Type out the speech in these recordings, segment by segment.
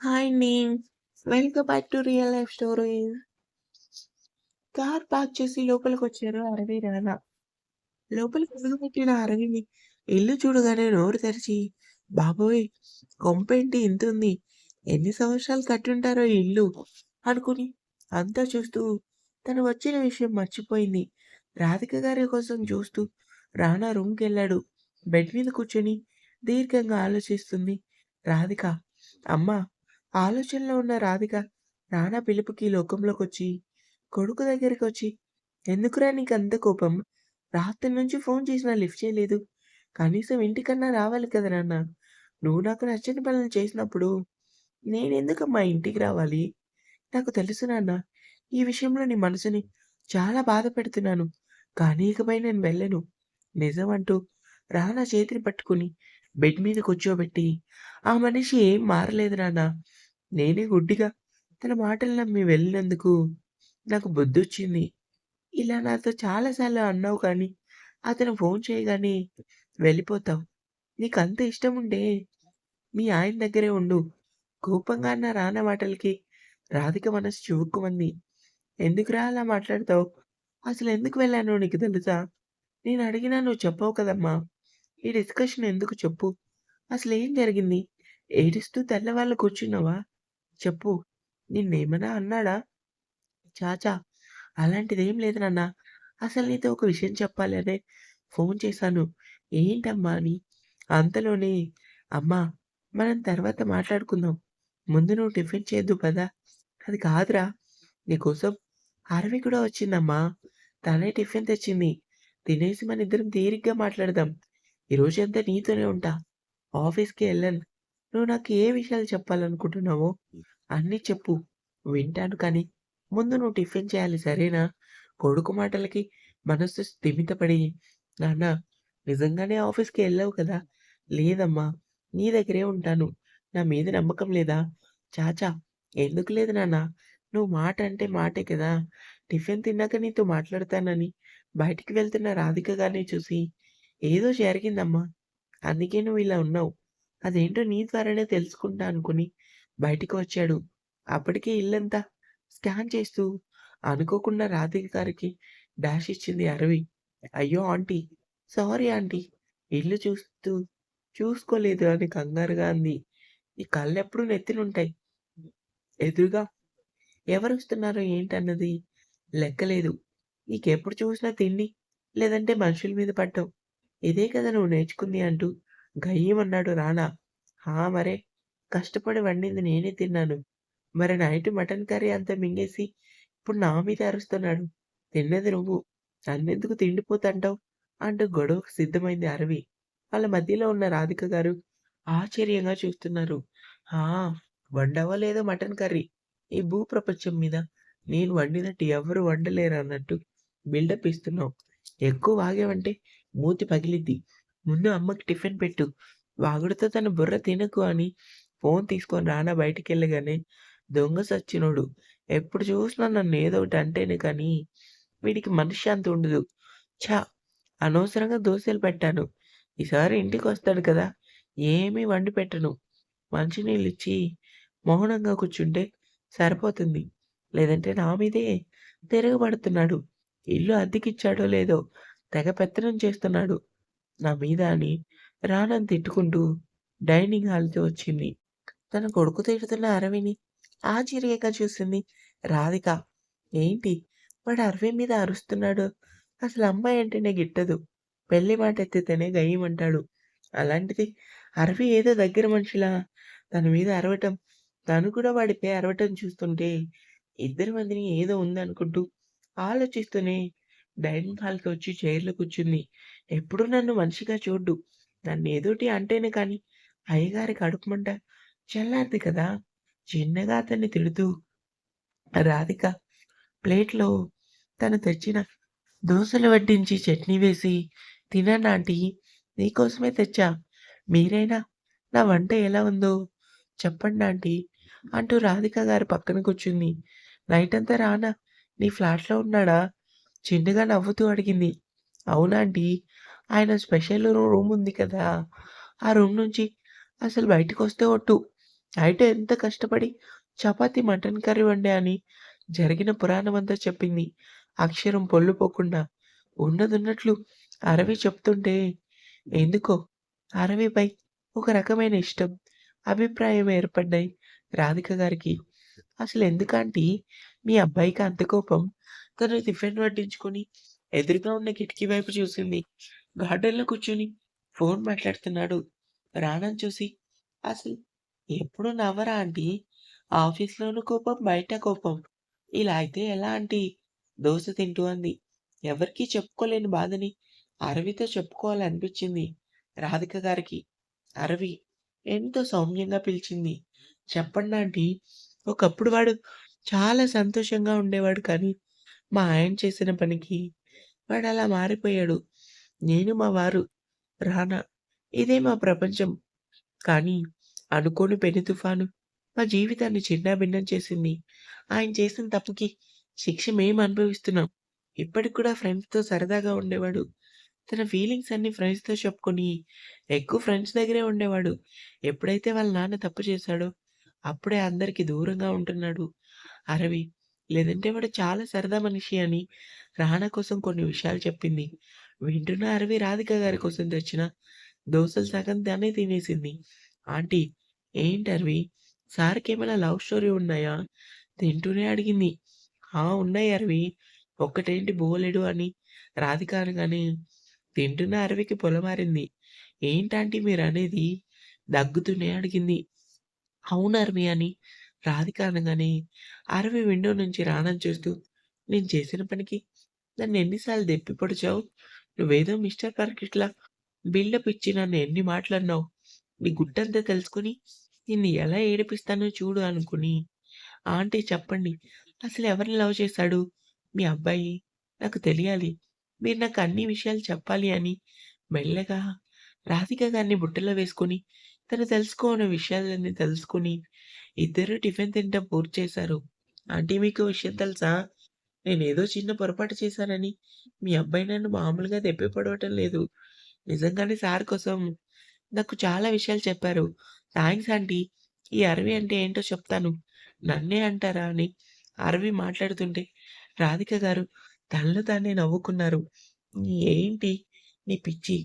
Hi అండి. Welcome back to real life story car park చేసి లోపలికి వచ్చారు అరవి, రానా. లోపలికి అడుగుపెట్టిన అరవిని ఇల్లు చూడగానే నోరు తెరిచి, బాబోయ్! కొంపేంటి ఇంతుంది? ఎన్ని సంవత్సరాలు కట్టుంటారో ఇల్లు అనుకుని అంతా చూస్తూ తను వచ్చిన విషయం మర్చిపోయింది. రాధిక గారి కోసం చూస్తూ రానా రూమ్కి వెళ్ళాడు బెడ్ మీద కూర్చొని దీర్ఘంగా ఆలోచిస్తుంది రాధిక. అమ్మ ఆలోచనలో ఉన్న రాధిక నానా పిలుపుకి లోకంలోకి వచ్చి కొడుకు దగ్గరికి వచ్చి ఎందుకురా నీకు అంత కోపం? రాత్రి నుంచి ఫోన్ చేసినా లిఫ్ట్ చేయలేదు. కనీసం ఇంటికన్నా రావాలి కదా నాన్న. నువ్వు నాకు నచ్చని పనులు చేసినప్పుడు నేనెందుకమ్మా ఇంటికి రావాలి? నాకు తెలుసు నాన్న. ఈ విషయంలో నీ మనసుని చాలా బాధ పెడుతున్నాను. కానీ ఇకపై నేను వెళ్ళను. నిజం అంటూ రానా చేతిని పట్టుకుని బెడ్ మీద కూర్చోబెట్టి, ఆ మనిషి ఏం మారలేదు నాన్న. నేనే గుడ్డిగా తన మాటలు నమ్మి వెళ్ళినందుకు నాకు బుద్ధొచ్చింది. ఇలా నాతో చాలాసార్లు అన్నావు కానీ, అతను ఫోన్ చేయగానే వెళ్ళిపోతావు. నీకంత ఇష్టముంటే మీ ఆయన దగ్గరే ఉండు. కోపంగా అన్న రాన మాటలకి రాధిక మనసు చివుక్కుమంది. ఎందుకురా అలా మాట్లాడతావు? అసలు ఎందుకు వెళ్ళానో నీకు తెలుసా? నేను అడిగినా నువ్వు చెప్పవు కదమ్మా! ఈ డిస్కషన్ ఎందుకు చెప్పు? అసలు ఏం జరిగింది? ఏడుస్తూ తెల్లవాళ్ళు కూర్చున్నావా? చెప్పు. నిన్నేమన్నా అన్నాడా? చాచా అలాంటిదేం లేదు నాన్న. అసలు నీతో ఒక విషయం చెప్పాలనే ఫోన్ చేశాను. ఏంటమ్మా అని. అంతలోనే అమ్మా! మనం తర్వాత మాట్లాడుకుందాం. ముందు నువ్వు టిఫిన్ చేయొద్దు పదా అది కాదురా! నీకోసం అరవి కూడా వచ్చిందమ్మా. తనే టిఫిన్ తెచ్చింది. తినేసి మన ఇద్దరం తీరిగ్గా మాట్లాడదాం. ఈరోజు అంతా నీతోనే ఉంటా. ఆఫీస్‌కి వెళ్ళను నువ్వు నాకు ఏ విషయాలు చెప్పాలనుకుంటున్నావో అన్నీ చెప్పు. వింటాను కానీ, ముందు నువ్వు టిఫిన్ చేయాలి సరేనా? కొడుకు మాటలకి మనసు స్థిమితపడి, నాన్న నిజంగానే ఆఫీస్‌కి వెళ్ళావు కదా? లేదమ్మా! నీ దగ్గరే ఉంటాను. నా మీద నమ్మకం లేదా? చాచా ఎందుకు లేదు నాన్న. నువ్వు మాట అంటే మాటే కదా! టిఫిన్ తిన్నాక నీతో మాట్లాడతానని బయటికి వెళ్తున్న రాధిక గారిని చూసి, ఏదో జరిగిందమ్మా. అందుకే నువ్వు ఇలా ఉన్నావు. అదేంటో నీ ద్వారానే తెలుసుకుంటా అనుకుని బయటికి వచ్చాడు. అప్పటికే ఇల్లంతా స్కాన్ చేస్తూ అనుకోకుండా రాధిక గారికి డాష్ ఇచ్చింది అరవి. అయ్యో ఆంటీ! Sorry aunty! ఇల్లు చూస్తూ చూసుకోలేదు అని కంగారుగా అంది. ఈ కళ్ళెప్పుడు నెత్తినుంటాయి. ఎదురుగా ఎవరు వస్తున్నారో ఏంటన్నది లెక్కలేదు. నీకెప్పుడు చూసినా తిండి, లేదంటే మనుషుల మీద పడ్డం. ఇదే కదా నువ్వు నేర్చుకుంది అంటూ గయ్యమన్నాడు రానా. హా! మరే! కష్టపడి వండింది నేనే తిన్నాను. మరి నైట్ మటన్ కర్రీ అంతా మింగేసి ఇప్పుడు నా మీద అరుస్తున్నాడు. తిన్నది నువ్వు. నన్నెందుకు తిండిపోతంటావు? అంటూ గొడవకు సిద్ధమైంది అరవి. వాళ్ళ మధ్యలో ఉన్న రాధిక గారు ఆశ్చర్యంగా చూస్తున్నారు. ఆ! వండావో లేదో మటన్ కర్రీ. ఈ భూప్రపంచం మీద నేను వండినట్టు ఎవరు వండలేరు అన్నట్టు బిల్డప్ ఇస్తున్నావు. ఎక్కువ వాగావంటే మూతి పగిలిద్ది. ముందు అమ్మకి టిఫిన్ పెట్టు. వాగుడుతో తన బుర్ర తినకు అని ఫోన్ తీసుకొని రానా బయటికెళ్ళగానే దొంగ సచ్చినోడు. ఎప్పుడు చూసినా నన్ను ఏదో ఒకటి అంటేనే కానీ వీడికి మనశ్శాంతి ఉండదు. ఛా అనవసరంగా దోశలు పెట్టాను. ఈసారి ఇంటికి వస్తాడు కదా! ఏమీ వండి పెట్టను. మంచినీళ్ళిచ్చి మౌనంగా కూర్చుంటే సరిపోతుంది. లేదంటే నా మీదే తిరగబడుతున్నాడు. ఇల్లు అద్దెకిచ్చాడో లేదో తెగ పెత్తనం చేస్తున్నాడు నా మీద అని రానని తిట్టుకుంటూ డైనింగ్ హాల్‌కి వచ్చింది. తన కొడుకు తిడుతున్న అరవిని ఆశ్చర్యంగా చూసింది రాధిక. ఏంటి వాడు అరవి మీద అరుస్తున్నాడు? అసలు అమ్మాయి అంటేనే గిట్టదు. పెళ్ళి మాట ఎత్తితేనే గయ్యమంటాడు. అలాంటిది అరవి ఏదో దగ్గర మనిషిలా తన మీద అరవటం, తను కూడా వాడిపై అరవటం చూస్తుంటే ఇద్దరి మందిని ఏదో ఉందనుకుంటూ ఆలోచిస్తూనే డైనింగ్ హాల్‌కి వచ్చి చైర్‌లో కూర్చుంది. ఎప్పుడూ నన్ను మనిషిగా చూడ్డు. నన్నేదోటి అంటేనే కానీ అయ్యగారి కడుపుమంట చల్లారిది కదా! చిన్నగా అతన్ని తిడుతూ రాధిక ప్లేట్‌లో తను తెచ్చిన దోసలు వడ్డించి చట్నీ వేసి, తిననాంటి ఆంటీ నీకోసమే తెచ్చా. మీరైనా నా వంట ఎలా ఉందో చెప్పండి ఆంటీ అంటూ రాధిక గారి పక్కన కూర్చుంది. అంతా రానా నీ ఫ్లాట్‌లో ఉన్నాడా? చిన్నగా నవ్వుతూ అడిగింది. అవునాంటీ ఆయన స్పెషల్ రూమ్ ఉంది కదా! ఆ రూమ్ నుంచి అసలు బయటికొస్తే ఒట్టు. అయితే ఎంత కష్టపడి చపాతి మటన్ కర్రీ వండే అని జరిగిన పురాణమంతా చెప్పింది. అక్షరం పొల్లుపోకుండా. ఉన్నదున్నట్లు అరవి చెప్తుంటే ఎందుకో అరవిపై ఒక రకమైన ఇష్టం, అభిప్రాయం ఏర్పడ్డాయి రాధిక గారికి. అసలు ఎందుకంటే మీ అబ్బాయికి అంత కోపం? తను టిఫిన్ వడ్డించుకొని ఎదురుగా ఉన్న కిటికీ వైపు చూసింది. గార్డెన్‌లో కూర్చొని ఫోన్ మాట్లాడుతున్నాడు. రాణం చూసి అసలు ఎప్పుడు నవ్వరా ఆంటీ? ఆఫీస్‌లోనూ కోపం, బయట కోపం. ఇలా అయితే ఎలా ఆంటీ? దోశ తింటూ అంది. ఎవరికీ చెప్పుకోలేని బాధని అరవితో చెప్పుకోవాలనిపించింది రాధిక గారికి. అరవి ఎంతో సౌమ్యంగా పిలిచింది. చెప్పండి ఆంటీ. ఒకప్పుడు వాడు చాలా సంతోషంగా ఉండేవాడు కానీ, మా ఆయన చేసిన పనికి వాడు అలా మారిపోయాడు. నేను మా వారు రానా. ఇదే మా ప్రపంచం. కానీ అనుకోని పెను తుఫాను మా జీవితాన్ని చిన్నాభిన్నం చేసింది. ఆయన చేసిన తప్పుకి శిక్ష మేము అనుభవిస్తున్నాం. ఇప్పటికి కూడా ఫ్రెండ్స్‌తో సరదాగా ఉండేవాడు. తన ఫీలింగ్స్ అన్ని ఫ్రెండ్స్‌తో చెప్పుకొని ఎక్కువ ఫ్రెండ్స్ దగ్గరే ఉండేవాడు. ఎప్పుడైతే వాళ్ళ నాన్న తప్పు చేశాడో అప్పుడే అందరికీ దూరంగా ఉంటున్నాడు అరవి. లేదంటే వాడు చాలా సరదా మనిషి అని రానా కోసం కొన్ని విషయాలు చెప్పింది. వింటున్న అరవి రాధిక గారి కోసం తెచ్చిన దోసలు సగం తనే తినేసింది. ఆంటీ ఏంటర్వి? సార్‌కేమైనా లవ్ స్టోరీ ఉన్నాయా? తింటూనే అడిగింది. ఆ! ఉన్నాయి అరవి. ఒక్కటేంటి బోలెడు అని రాధిక అనగానే తింటున్న అరవికి పొలమారింది. ఏంటాంటీ మీరనేది? దగ్గుతూనే అడిగింది. అవును అరవి అని రాధిక అనగానే అరవి విండో నుంచి రానని చూస్తూ నేను చేసిన పనికి నన్ను ఎన్నిసార్లు దెప్పి పొడిచావు? నువ్వేదో మిస్టర్ పర్ఫెక్ట్‌లా బిల్డప్ ఇచ్చి నన్ను ఎన్ని మాట్లాడినావు నీ గుట్టంతా తెలుసుకుని నిన్ను ఎలా ఏడిపిస్తానో చూడు అనుకుని ఆంటీ చెప్పండి. అసలు ఎవరిని లవ్ చేశాడు? మీ అబ్బాయి. నాకు తెలియాలి. మీరు నాకు అన్ని విషయాలు చెప్పాలి అని మెల్లగా రాధిక గారిని బుట్టలో వేసుకొని తను తెలుసుకోని విషయాలన్నీ తెలుసుకుని ఇద్దరూ టిఫిన్ తినటం పూర్తి చేశారు. ఆంటీ మీకో విషయం తెలుసా? నేనేదో చిన్న పొరపాటు చేశానని మీ అబ్బాయి నన్ను మామూలుగా దెప్పి పొడవటం లేదు. నిజంగానే సార్ కోసం నాకు చాలా విషయాలు చెప్పారు. Thanks aunty. ఈ అరవి అంటే ఏంటో చెప్తాను. నన్నే అంటారా అని అరవి మాట్లాడుతుంటే రాధిక గారు తనలో తానే నవ్వుకున్నారు. ఏంటి నీ పిచ్చి?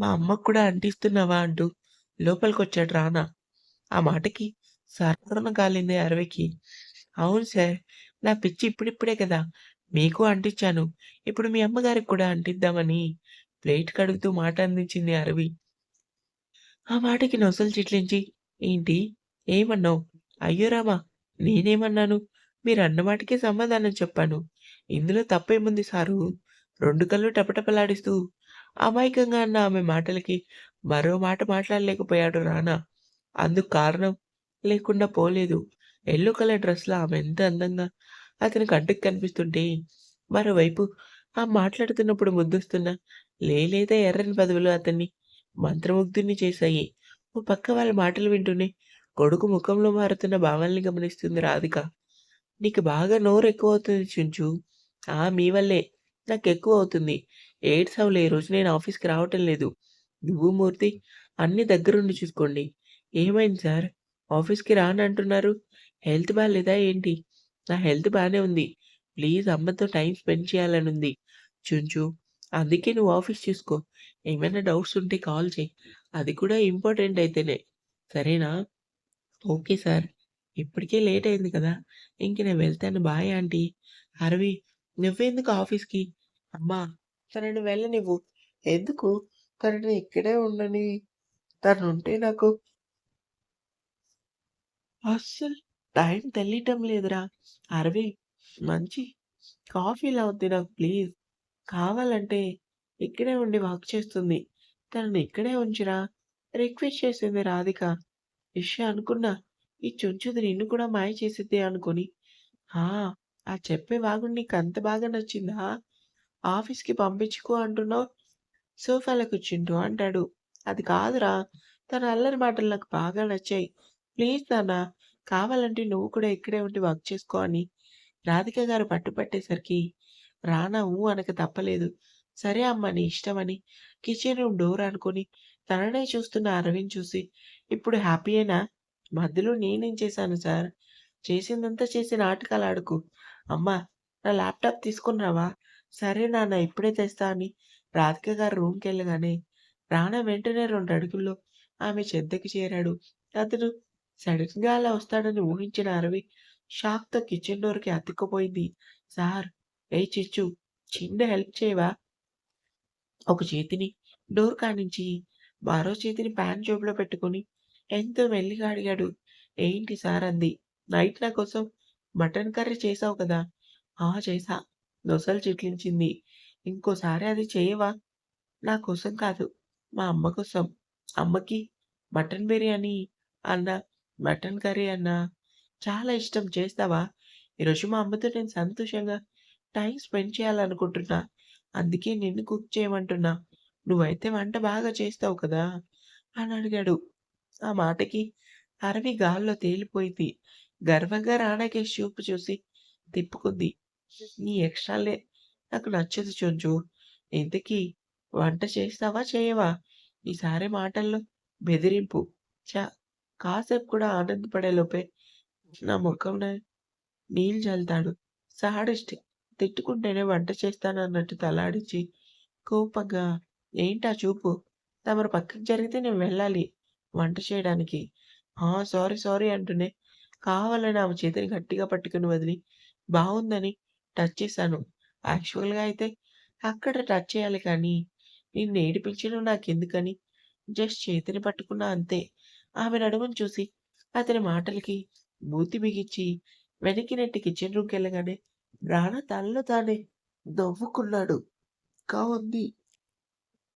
మా అమ్మకు కూడా అంటిస్తున్నావా? అంటూ లోపలికొచ్చాడు రానా. ఆ మాటకి సాధారణ కాలింది అరవికి. అవును సార్. నా పిచ్చి ఇప్పుడిప్పుడే కదా! మీకు అంటించాను. ఇప్పుడు మీ అమ్మగారికి కూడా అంటిద్దామని ప్లేట్ కడుగుతూ మాట అందించింది అరవి. ఆ మాటకి నొసలు చిట్లించి ఏంటి? ఏమన్నావు? అయ్యో రామా! నేనేమన్నాను? మీరు అన్నమాటకే సమాధానం చెప్పాను. ఇందులో తప్పేముంది సారు రెండు కళ్ళు టపటపలాడిస్తూ అమాయకంగా అన్న ఆమె మాటలకి మరో మాట మాట్లాడలేకపోయాడు రానా. అందుకు కారణం లేకుండా పోలేదు. ఎల్లో కలర్ డ్రెస్‌లో ఆమె ఎంత అందంగా అతని కంటికి కనిపిస్తుంటే, మరోవైపు ఆ మాట్లాడుతున్నప్పుడు ముద్దుస్తున్న లేదా ఎర్రని పదవులు అతన్ని మంత్రముగ్ధుని చేశాయి. ఓ పక్క వాళ్ళ మాటలు వింటూనే కొడుకు ముఖంలో మారుతున్న భావాల్ని గమనిస్తుంది రాధిక. నీకు బాగా నోరు ఎక్కువ అవుతుంది చుంచు. ఆ! మీ వల్లే. నాకు ఎక్కువ అవుతుంది ఎయిడ్స్ ఈ రోజు నేను ఆఫీస్‌కి రావటం లేదు. నువ్వు, మూర్తి అన్ని దగ్గరుండి చూసుకోండి. ఏమైంది సార్? ఆఫీస్‌కి రానంటున్నారు? హెల్త్ బాగాలేదా ఏంటి? నా హెల్త్ బాగానే ఉంది. ప్లీజ్ అమ్మతో టైం స్పెండ్ చేయాలని ఉంది చుంచు అందుకే నువ్వు ఆఫీస్ చూసుకో. ఏమైనా డౌట్స్ ఉంటే కాల్ చేయి అది కూడా ఇంపార్టెంట్ అయితేనే. సరేనా? Okay sir. ఇప్పటికే లేట్ అయింది కదా! ఇంక నేను వెళ్తాను. Bye aunty. అరవి నువ్వెందుకు ఆఫీస్‌కి? అమ్మా తనని వెళ్ళనివ్వు. ఎందుకు? తనని ఇక్కడే ఉండని. తను ఉంటే నాకు అస్సలు టైం తెలియటం లేదురా. అరవి మంచి కాఫీ ఇలా నాకు ప్లీజ్. కావాలంటే ఇక్కడే ఉండి వాక్ చేస్తుంది. తనని ఇక్కడే ఉంచిరా రిక్వెస్ట్ చేసింది రాధిక. ఇష్ అనుకున్నా ఈ చుంచుది నిన్ను కూడా మాయ చేసిద్ది అనుకుని ఆ! ఆ చెప్పే వాగుడు అంత బాగా నచ్చిందా? ఆఫీస్‌కి పంపించుకో అంటున్నావు. సోఫాలో కూర్చుంటూ అంటాడు. అది కాదురా! తన అల్లరి మాటలు నాకు బాగా నచ్చాయి. ప్లీజ్ నాన్న కావాలంటే నువ్వు కూడా ఇక్కడే ఉండి వర్క్ చేసుకో అని రాధిక గారు పట్టుపట్టేసరికి రానా ఊ అనక తప్పలేదు. సరే అమ్మా నీ ఇష్టమని కిచెన్ రూమ్ డోర్ అనుకొని తననే చూస్తున్న అరవింద్ చూసి ఇప్పుడు హ్యాపీయేనా? మధ్యలో నేనేం చేశాను సార్? చేసిందంతా చేసి నాటకాలాడకు. అమ్మా! నా ల్యాప్‌టాప్ తీసుకున్నావా సరే నాన్న ఇప్పుడే తెస్తా అని రాధిక గారు రూమ్కి వెళ్ళగానే రానా వెంటనే రెండు అడుగుల్లో ఆమె చెద్దకి చేరాడు. అతను సడన్గా అలా వస్తాడని ఊహించిన అరవి షాక్‌తో కిచెన్ డోర్‌కి అతుక్కుపోయింది. సార్! ఏ చిచ్చు! చిన్న హెల్ప్ చేయవా? ఒక చేతిని డోర్ కానించి మరో చేతిని ప్యాన్ జోబులో పెట్టుకొని ఎంతో మెల్లిగా అడిగాడు. ఏంటి సార్ అంది. నైట్ నా కోసం మటన్ కర్రీ చేసావు కదా! ఆ! చేసా దొసలు చిట్లించింది. ఇంకోసారి అది చేయవా నా కోసం కాదు. మా అమ్మ కోసం. అమ్మకి మటన్ బిర్యానీ అన్నా, మటన్ కర్రీ అన్నా చాలా ఇష్టం చేస్తావా? ఈరోజు మా అమ్మతో నేను సంతోషంగా టైం స్పెండ్ చేయాలనుకుంటున్నా. అందుకే నిన్ను కుక్ చేయమంటున్నా. నువ్వైతే వంట బాగా చేస్తావు కదా! అని అడిగాడు. ఆ మాటకి అరవి గాల్లో తేలిపోయింది. గర్వంగా రానాకేసి చూపు చూసి తిప్పుకుంది. నీ ఎక్స్ట్రాలే నాకు నచ్చదు చొంచు ఇంతకీ వంట చేస్తావా? చేయవా? ఈసారి మాటల్లో బెదిరింపు. చా కాసేపు కూడా ఆనందపడేలోపే నా ముఖం నీళ్ళు చల్లుతాడు సాడిస్ట్. తిట్టుకుంటేనే వంట చేస్తానన్నట్టు తలాడించి కోపంగా ఏంటా చూపు? తమరు పక్కకి జరిగితే నేను వెళ్ళాలి వంట చేయడానికి. ఆ! సారీ సారీ అంటూనే కావాలని ఆమె చేతిని గట్టిగా పట్టుకుని వదిలి బాగుందని టచ్ చేశాను. యాక్చువల్‌గా అయితే అక్కడ టచ్ చేయాలి కానీ నిన్ను ఏడిపించడం నాకెందుకని జస్ట్ చేతిని పట్టుకున్నా అంతే. ఆమె నడుమును చూసి అతని మాటలకి మూతి బిగించి వెనక్కి నెట్టి కిచెన్ రూమ్‌కెళ్ళగానే రానా తనలో తానే నవ్వుకున్నాడు. ఇంకా ఉంది.